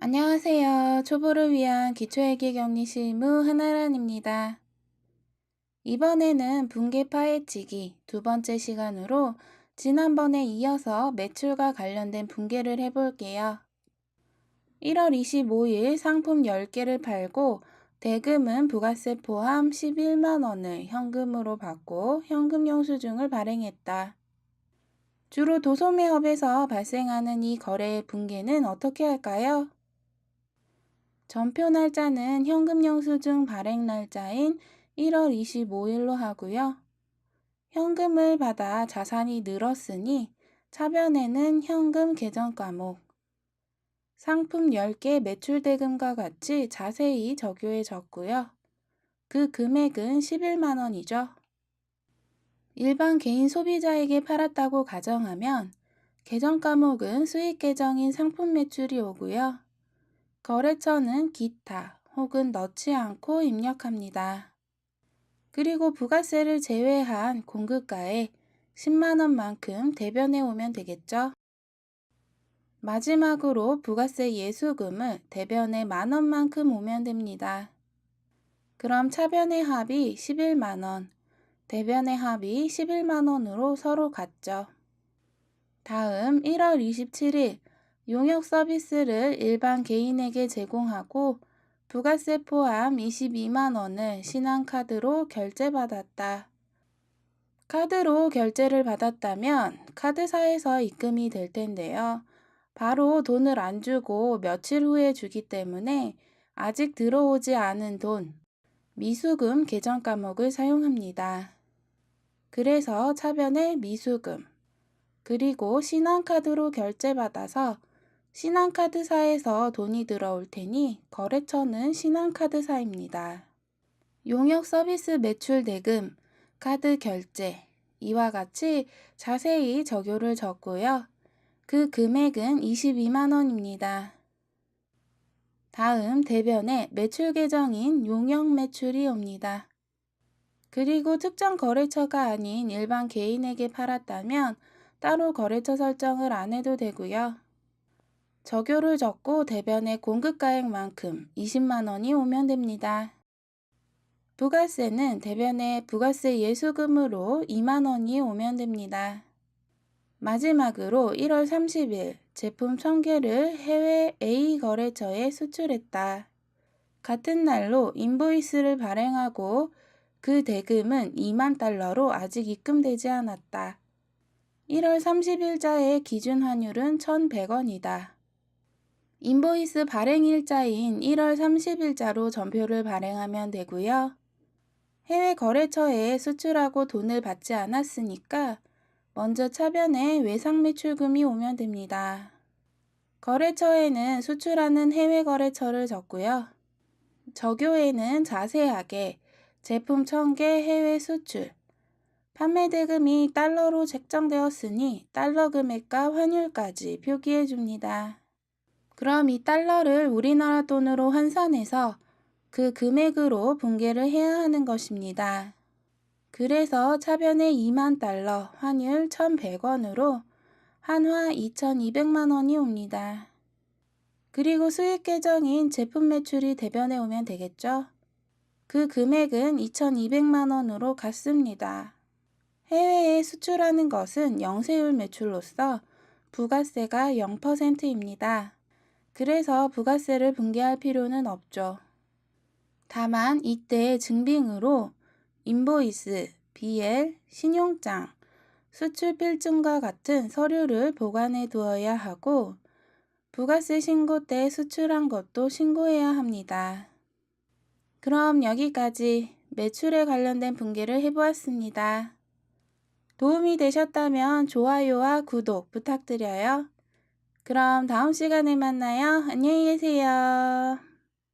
안녕하세요. 초보를 위한 기초회계 격리 실무 하나란입니다. 이번에는 분계 파헤치기 두 번째 시간으로 지난번에 이어서 매출과 관련된 분계를 해볼게요. 1월 25일 상품 10개를 팔고 대금은 부가세 포함 11만원을 현금으로 받고 현금 영수증을 발행했다. 주로 도소매업에서 발생하는 이 거래의 분계는 어떻게 할까요? 전표 날짜는 현금 영수증 발행 날짜인 1월 25일로 하고요. 현금을 받아 자산이 늘었으니 차변에는 현금 계정 과목, 상품 10개 매출 대금과 같이 자세히 적요해 졌고요. 그 금액은 11만 원이죠. 일반 개인 소비자에게 팔았다고 가정하면 계정 과목은 수익 계정인 상품 매출이 오고요. 거래처는 기타 혹은 넣지 않고 입력합니다. 그리고 부가세를 제외한 공급가에 10만원만큼 대변해 오면 되겠죠. 마지막으로 부가세 예수금을 대변에 만원만큼 오면 됩니다. 그럼 차변의 합이 11만원, 대변의 합이 11만원으로 서로 같죠. 다음 1월 27일 용역 서비스를 일반 개인에게 제공하고 부가세 포함 22만 원을 신한카드로 결제받았다. 카드로 결제를 받았다면 카드사에서 입금이 될 텐데요. 바로 돈을 안 주고 며칠 후에 주기 때문에 아직 들어오지 않은 돈, 미수금 계정 과목을 사용합니다. 그래서 차변에 미수금, 그리고 신한카드로 결제받아서 신한카드사에서 돈이 들어올 테니 거래처는 신한카드사입니다. 용역 서비스 매출 대금, 카드 결제, 이와 같이 자세히 적요를 적고요. 그 금액은 22만원입니다. 다음 대변에 매출 계정인 용역 매출이 옵니다. 그리고 특정 거래처가 아닌 일반 개인에게 팔았다면 따로 거래처 설정을 안 해도 되고요. 적요를 적고 대변의 공급가액만큼 20만 원이 오면 됩니다. 부가세는 대변의 부가세 예수금으로 2만 원이 오면 됩니다. 마지막으로 1월 30일 제품 1000개를 해외 A 거래처에 수출했다. 같은 날로 인보이스를 발행하고 그 대금은 2만 달러로 아직 입금되지 않았다. 1월 30일자의 기준 환율은 1,100원이다. 인보이스 발행 일자인 1월 30일자로 전표를 발행하면 되고요. 해외 거래처에 수출하고 돈을 받지 않았으니까 먼저 차변에 외상 매출금이 오면 됩니다. 거래처에는 수출하는 해외 거래처를 적고요. 적요에는 자세하게 제품 1000개 해외 수출, 판매 대금이 달러로 책정되었으니 달러 금액과 환율까지 표기해 줍니다. 그럼 이 달러를 우리나라 돈으로 환산해서 그 금액으로 분계를 해야 하는 것입니다. 그래서 차변에 2만 달러, 환율 1,100원으로 한화 2,200만 원이 옵니다. 그리고 수익 계정인 제품 매출이 대변에 오면 되겠죠? 그 금액은 2,200만 원으로 같습니다. 해외에 수출하는 것은 영세율 매출로서 부가세가 0%입니다. 그래서 부가세를 분개할 필요는 없죠. 다만 이때 증빙으로 인보이스, BL, 신용장, 수출 필증과 같은 서류를 보관해 두어야 하고 부가세 신고 때 수출한 것도 신고해야 합니다. 그럼 여기까지 매출에 관련된 분개를 해보았습니다. 도움이 되셨다면 좋아요와 구독 부탁드려요. 그럼 다음 시간에 만나요. 안녕히 계세요.